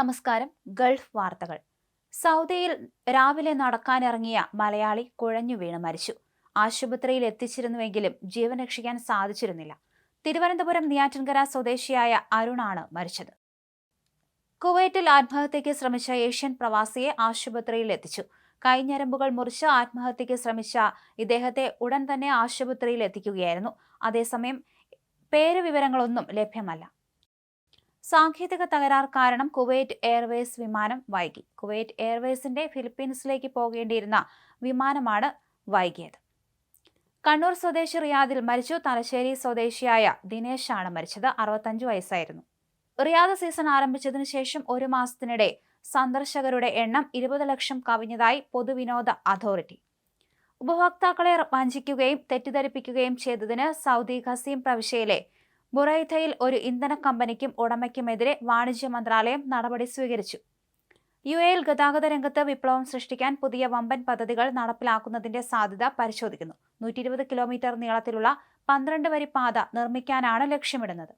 നമസ്കാരം. ഗൾഫ് വാർത്തകൾ. സൗദിയിൽ രാവിലെ നടക്കാനിറങ്ങിയ മലയാളി കുഴഞ്ഞു വീണ് മരിച്ചു. ആശുപത്രിയിൽ എത്തിച്ചിരുന്നുവെങ്കിലും ജീവൻ രക്ഷിക്കാൻ സാധിച്ചിരുന്നില്ല. തിരുവനന്തപുരം നെയ്യാറ്റിൻകര സ്വദേശിയായ അരുണാണ് മരിച്ചത്. കുവൈറ്റിൽ ആത്മഹത്യയ്ക്ക് ശ്രമിച്ച ഏഷ്യൻ പ്രവാസിയെ ആശുപത്രിയിൽ എത്തിച്ചു. കൈഞ്ഞരമ്പുകൾ മുറിച്ച് ആത്മഹത്യയ്ക്ക് ശ്രമിച്ച ഇദ്ദേഹത്തെ ഉടൻ തന്നെ ആശുപത്രിയിൽ എത്തിക്കുകയായിരുന്നു. അതേസമയം പേരുവിവരങ്ങളൊന്നും ലഭ്യമല്ല. സാങ്കേതിക തകരാർ കാരണം കുവൈറ്റ് എയർവേസ് വിമാനം വൈകി. കുവൈറ്റ് എയർവേസിന്റെ ഫിലിപ്പീൻസിലേക്ക് പോകേണ്ടിയിരുന്ന വിമാനമാണ് വൈകിയത്. കണ്ണൂർ സ്വദേശി റിയാദിൽ മരിച്ചു. തലശ്ശേരി സ്വദേശിയായ ദിനേശാണ് മരിച്ചത്. അറുപത്തഞ്ചു വയസ്സായിരുന്നു. റിയാദ് സീസൺ ആരംഭിച്ചതിനു ശേഷം ഒരു മാസത്തിനിടെ സന്ദർശകരുടെ എണ്ണം ഇരുപത് ലക്ഷം കവിഞ്ഞതായി പൊതുവിനോദ അതോറിറ്റി. ഉപഭോക്താക്കളെ വഞ്ചിക്കുകയും തെറ്റിദ്ധരിപ്പിക്കുകയും ചെയ്തതിന് സൗദി ഖസീം പ്രവിശ്യയിലെ ബുറൈഥയിൽ ഒരു ഇന്ധന കമ്പനിക്കും ഉടമയ്ക്കുമെതിരെ വാണിജ്യ മന്ത്രാലയം നടപടി സ്വീകരിച്ചു. യു എയിൽ ഗതാഗത രംഗത്ത് വിപ്ലവം സൃഷ്ടിക്കാൻ പുതിയ വമ്പൻ പദ്ധതികൾ നടപ്പിലാക്കുന്നതിന്റെ സാധ്യത പരിശോധിക്കുന്നു. നൂറ്റി കിലോമീറ്റർ നീളത്തിലുള്ള പന്ത്രണ്ട് വരി പാത നിർമ്മിക്കാനാണ് ലക്ഷ്യമിടുന്നത്.